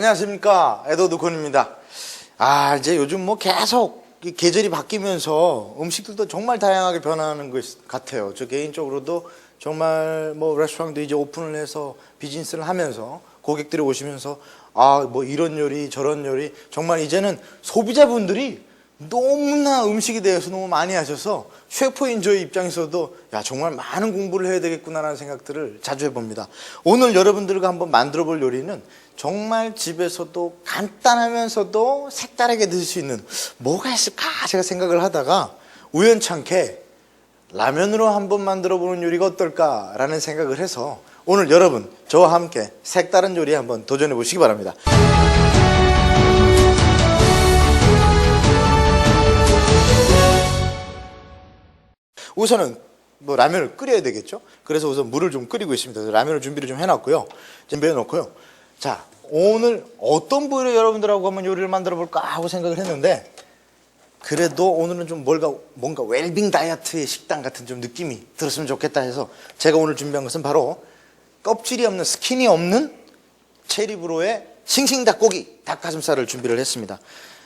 안녕하십니까. 에도드 곤입니다. 아, 이제 요즘 뭐 계속 이 계절이 바뀌면서 음식들도 정말 다양하게 변하는 것 같아요. 저 개인적으로도 정말 뭐 레스토랑도 이제 오픈을 해서 비즈니스를 하면서 고객들이 오시면서 아, 뭐 이런 요리 저런 요리 정말 이제는 소비자분들이 너무나 음식에 대해서 너무 많이 하셔서 셰프인 저희 입장에서도 야 정말 많은 공부를 해야 되겠구나라는 생각들을 자주 해봅니다. 오늘 여러분들과 한번 만들어 볼 요리는 정말 집에서도 간단하면서도 색다르게 드실 수 있는 뭐가 있을까 제가 생각을 하다가 우연찮게 라면으로 한번 만들어 보는 요리가 어떨까라는 생각을 해서 오늘 여러분 저와 함께 색다른 요리 한번 도전해 보시기 바랍니다. 우선은 뭐 라면을 끓여야 되겠죠. 그래서 우선 물을 좀 끓이고 있습니다. 라면을 준비를 좀 해놨고요. 준비해 놓고요. 자 오늘 어떤 부위로 여러분들하고 한번 요리를 만들어 볼까 하고 생각을 했는데 그래도 오늘은 좀 뭔가 뭔가 웰빙 다이어트의 식단 같은 좀 느낌이 들었으면 좋겠다 해서 제가 오늘 준비한 것은 바로 껍질이 없는 스킨이 없는 체리브로의 싱싱 닭고기 닭가슴살을 준비를 했습니다.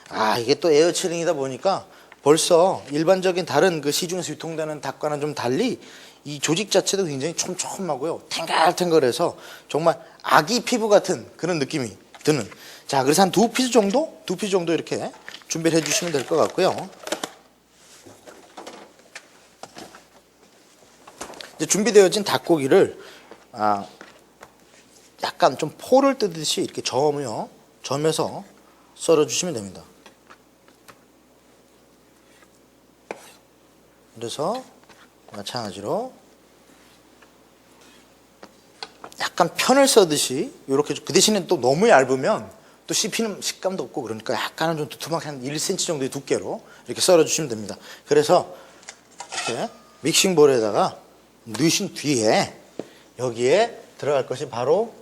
아 이게 또 에어체링이다 보니까 벌써 일반적인 다른 그 시중에서 유통되는 닭과는 좀 달리 이 조직 자체도 굉장히 촘촘하고요 탱글탱글해서 정말 아기 피부 같은 그런 느낌이 드는 자 그래서 한 두 피스 정도 두 피스 정도 이렇게 준비를 해 주시면 될 것 같고요. 이제 준비되어진 닭고기를 아, 약간 좀 포를 뜨듯이 이렇게 저으며 점에서 썰어 주시면 됩니다. 그래서 마찬가지로 약간 편을 써듯이 이렇게 그 대신에 또 너무 얇으면 또 씹히는 식감도 없고 그러니까 약간은 좀 두툼하게 한 1cm 정도의 두께로 이렇게 썰어 주시면 됩니다. 그래서 이렇게 믹싱볼에다가 넣으신 뒤에 여기에 들어갈 것이 바로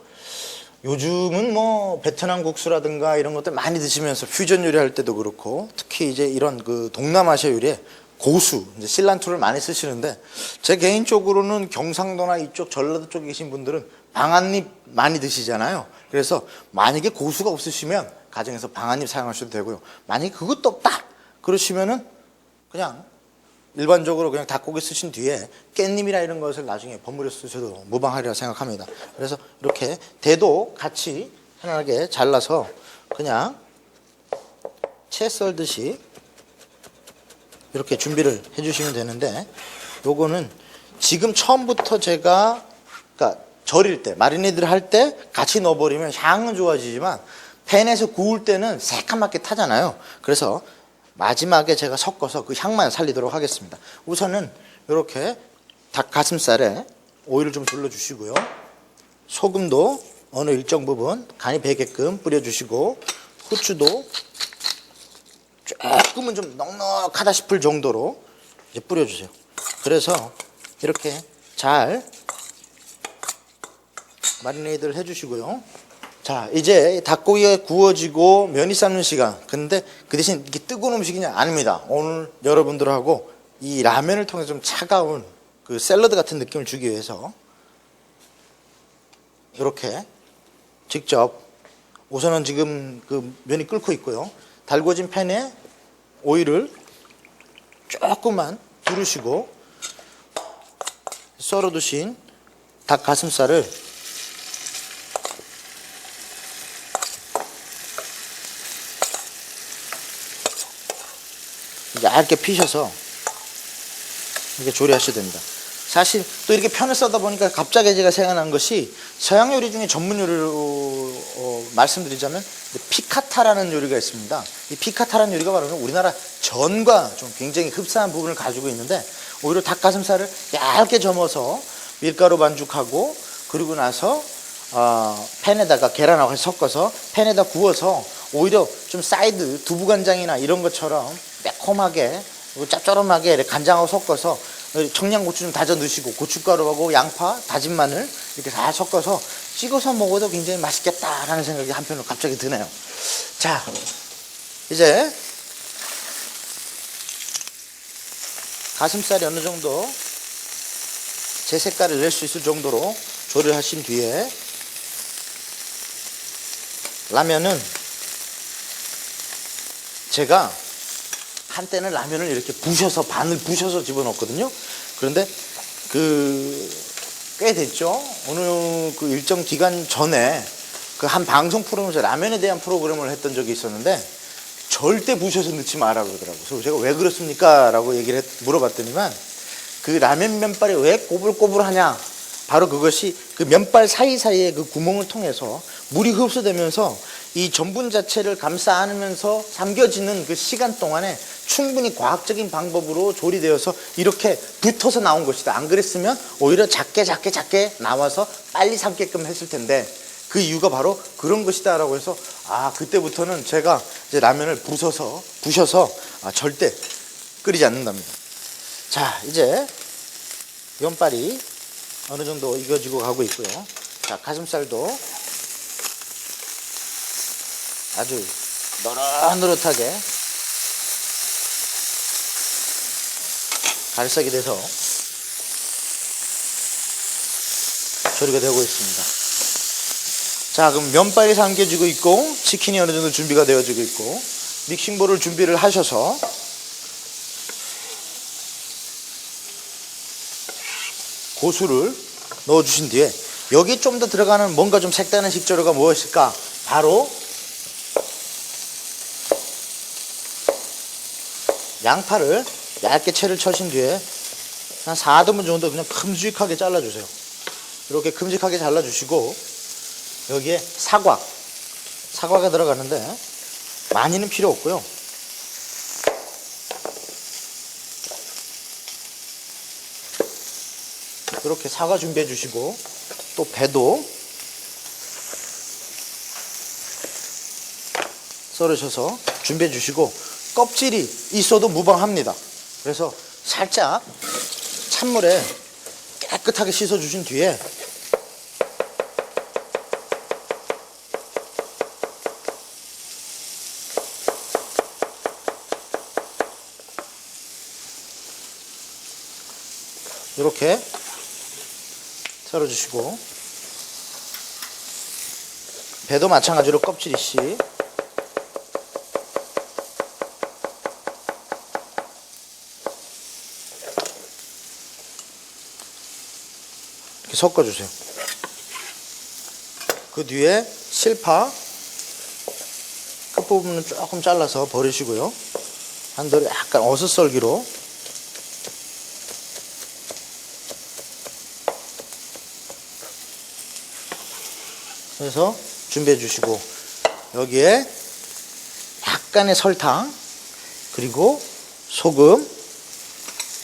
요즘은 뭐 베트남 국수라든가 이런 것들 많이 드시면서 퓨전 요리할 때도 그렇고 특히 이제 이런 그 동남아시아 요리에 고수, 이제 실란트를 많이 쓰시는데 제 개인적으로는 경상도나 이쪽 전라도 쪽에 계신 분들은 방앗잎 많이 드시잖아요. 그래서 만약에 고수가 없으시면 가정에서 방앗잎 사용하셔도 되고요. 만약에 그것도 없다 그러시면은 그냥 일반적으로 그냥 닭고기 쓰신 뒤에 깻잎이나 이런 것을 나중에 버무려 쓰셔도 무방하리라 생각합니다. 그래서 이렇게 대도 같이 편하게 잘라서 그냥 채 썰듯이 이렇게 준비를 해주시면 되는데 요거는 지금 처음부터 제가 그러니까 절일 때 마리네이드를 할 때 같이 넣어버리면 향은 좋아지지만 팬에서 구울 때는 새까맣게 타잖아요. 그래서 마지막에 제가 섞어서 그 향만 살리도록 하겠습니다. 우선은 이렇게 닭 가슴살에 오일을 좀 둘러주시고요. 소금도 어느 일정 부분 간이 배게끔 뿌려주시고 후추도 조금은 좀 넉넉하다 싶을 정도로 이제 뿌려주세요. 그래서 이렇게 잘 마리네이드를 해주시고요. 자, 이제 닭고기가 구워지고 면이 삶는 시간. 근데 그 대신 이게 뜨거운 음식이 아닙니다. 오늘 여러분들하고 이 라면을 통해서 좀 차가운 그 샐러드 같은 느낌을 주기 위해서 이렇게 직접 우선은 지금 그 면이 끓고 있고요. 달궈진 팬에 오일을 조금만 두르시고 썰어 두신 닭 가슴살을 얇게 피셔서 이렇게 조리하셔야 됩니다. 사실 또 이렇게 편을 써다 보니까 갑자기 제가 생각난 것이 서양 요리 중에 전문 요리로 어, 말씀드리자면 피카 타라는 요리가 있습니다. 이 피카타라는 요리가 바로 우리나라 전과 좀 굉장히 흡사한 부분을 가지고 있는데 오히려 닭가슴살을 얇게 점어서 밀가루 반죽하고 그리고 나서 어, 팬에다가 계란하고 섞어서 팬에다 구워서 오히려 좀 사이드 두부 간장이나 이런 것처럼 매콤하게 짭조름하게 간장하고 섞어서 청양고추 좀 다져 넣으시고 고춧가루하고 양파, 다진 마늘 이렇게 다 섞어서 찍어서 먹어도 굉장히 맛있겠다라는 생각이 한편으로 갑자기 드네요. 자, 이제 가슴살이 어느 정도 제 색깔을 낼 수 있을 정도로 조리를 하신 뒤에 라면은 제가 한때는 라면을 이렇게 부셔서 반을 부셔서 집어넣었거든요. 그런데 그 꽤 됐죠. 어느 그 일정 기간 전에 그 한 방송 프로그램에서 라면에 대한 프로그램을 했던 적이 있었는데 절대 부셔서 넣지 마라 그러더라고요. 그래서 제가 왜 그렇습니까? 라고 얘기를 했, 물어봤더니만 그 라면 면발이 왜 꼬불꼬불하냐? 바로 그것이 그 면발 사이사이에 그 구멍을 통해서 물이 흡수되면서 이 전분 자체를 감싸 안으면서 삼겨지는 그 시간 동안에 충분히 과학적인 방법으로 조리되어서 이렇게 붙어서 나온 것이다. 안 그랬으면 오히려 작게 작게 작게 나와서 빨리 삼게끔 했을 텐데 그 이유가 바로 그런 것이다라고 해서 아 그때부터는 제가 이제 라면을 부숴서 부셔서 아, 절대 끓이지 않는답니다. 자 이제 면발이 어느 정도 익어지고 가고 있고요. 자 가슴살도 아주 노릇노릇하게 갈색이 돼서 조리가 되고 있습니다. 자, 그럼 면발이 삼겨지고 있고 치킨이 어느 정도 준비가 되어지고 있고 믹싱볼을 준비를 하셔서 고수를 넣어주신 뒤에 여기 좀 더 들어가는 뭔가 좀 색다른 식재료가 무엇일까? 바로 양파를 얇게 채를 쳐신 뒤에 한 4등분 정도 그냥 큼직하게 잘라주세요. 이렇게 큼직하게 잘라주시고 여기에 사과 사과가 들어가는데 많이는 필요 없고요. 이렇게 사과 준비해 주시고 또 배도 썰으셔서 준비해 주시고 껍질이 있어도 무방합니다. 그래서 살짝 찬물에 깨끗하게 씻어 주신 뒤에 이렇게 썰어 주시고 배도 마찬가지로 껍질 이 씨 이렇게 섞어주세요. 그 뒤에 실파 끝부분은 조금 잘라서 버리시고요. 한돌이 약간 어슷썰기로 해서 준비해 주시고 여기에 약간의 설탕 그리고 소금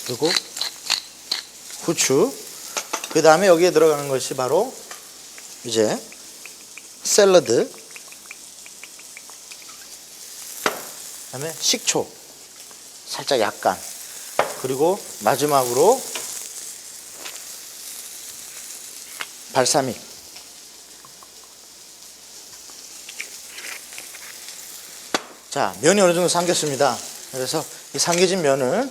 그리고 후추 그 다음에 여기에 들어가는 것이 바로 이제 샐러드 그 다음에 식초 살짝 약간 그리고 마지막으로 발사믹. 자 면이 어느 정도 삼겼습니다. 그래서 이 삼겨진 면을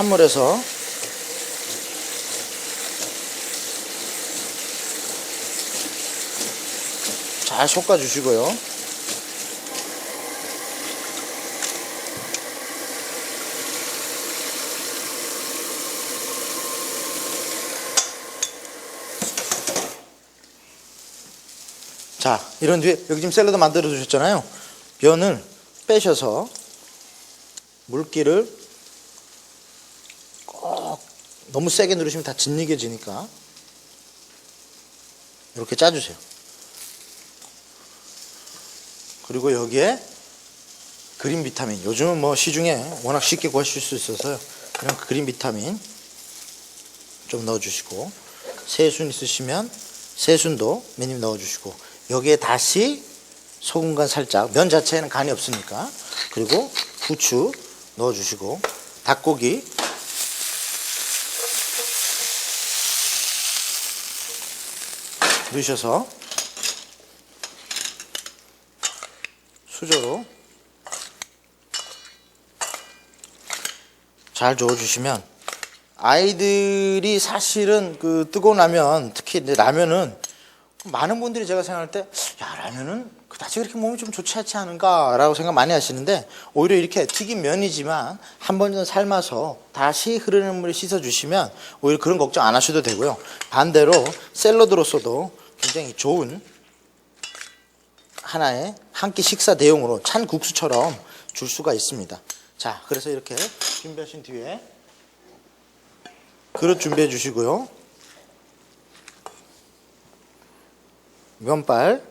찬물에서 잘 볶아 주시고요. 자, 이런 뒤에 여기 지금 샐러드 만들어 주셨잖아요. 면을 빼셔서 물기를 꼭 너무 세게 누르시면 다 짓이겨지니까 이렇게 짜주세요. 그리고 여기에 그린 비타민. 요즘은 뭐 시중에 워낙 쉽게 구하실 수 있어서요. 이런 그린 비타민 좀 넣어주시고 새순 있으시면 새순도 매님 넣어주시고 여기에 다시 소금간 살짝 면 자체에는 간이 없으니까 그리고 후추 넣어주시고 닭고기 넣으셔서 수저로 잘 저어주시면 아이들이 사실은 그 뜨거운 라면, 특히 이제 라면은 많은 분들이 제가 생각할 때, 야, 라면은 그다지 그렇게 몸이 좀 좋지 않지 않은가라고 생각 많이 하시는데, 오히려 이렇게 튀긴 면이지만 한번 삶아서 다시 흐르는 물에 씻어주시면 오히려 그런 걱정 안 하셔도 되고요. 반대로 샐러드로서도 굉장히 좋은 하나의 한 끼 식사 대용으로 찬 국수처럼 줄 수가 있습니다. 자, 그래서 이렇게 준비하신 뒤에 그릇 준비해 주시고요. 면발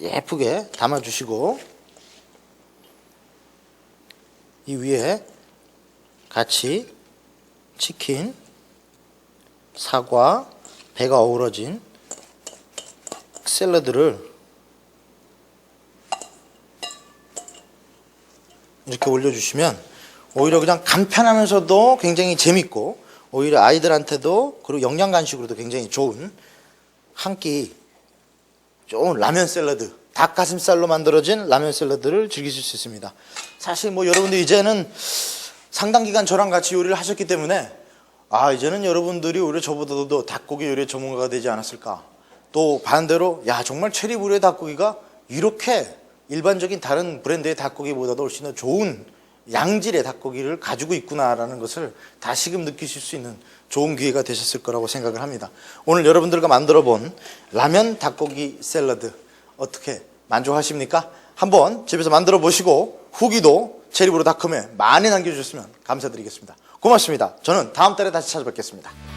예쁘게 담아 주시고 이 위에 같이 치킨, 사과, 배가 어우러진 샐러드를 이렇게 올려주시면 오히려 그냥 간편하면서도 굉장히 재밌고 오히려 아이들한테도 그리고 영양 간식으로도 굉장히 좋은 한끼 좋은 라면 샐러드 닭가슴살로 만들어진 라면 샐러드를 즐기실 수 있습니다. 사실 뭐 여러분들 이제는 상당 기간 저랑 같이 요리를 하셨기 때문에 아 이제는 여러분들이 오히려 저보다도 닭고기 요리 전문가가 되지 않았을까. 또 반대로 야 정말 체리브루의 닭고기가 이렇게 일반적인 다른 브랜드의 닭고기보다도 훨씬 더 좋은 양질의 닭고기를 가지고 있구나라는 것을 다시금 느끼실 수 있는 좋은 기회가 되셨을 거라고 생각을 합니다. 오늘 여러분들과 만들어 본 라면 닭고기 샐러드 어떻게 만족하십니까? 한번 집에서 만들어 보시고 후기도 체리브로닷컴에 많이 남겨주셨으면 감사드리겠습니다. 고맙습니다. 저는 다음 달에 다시 찾아뵙겠습니다.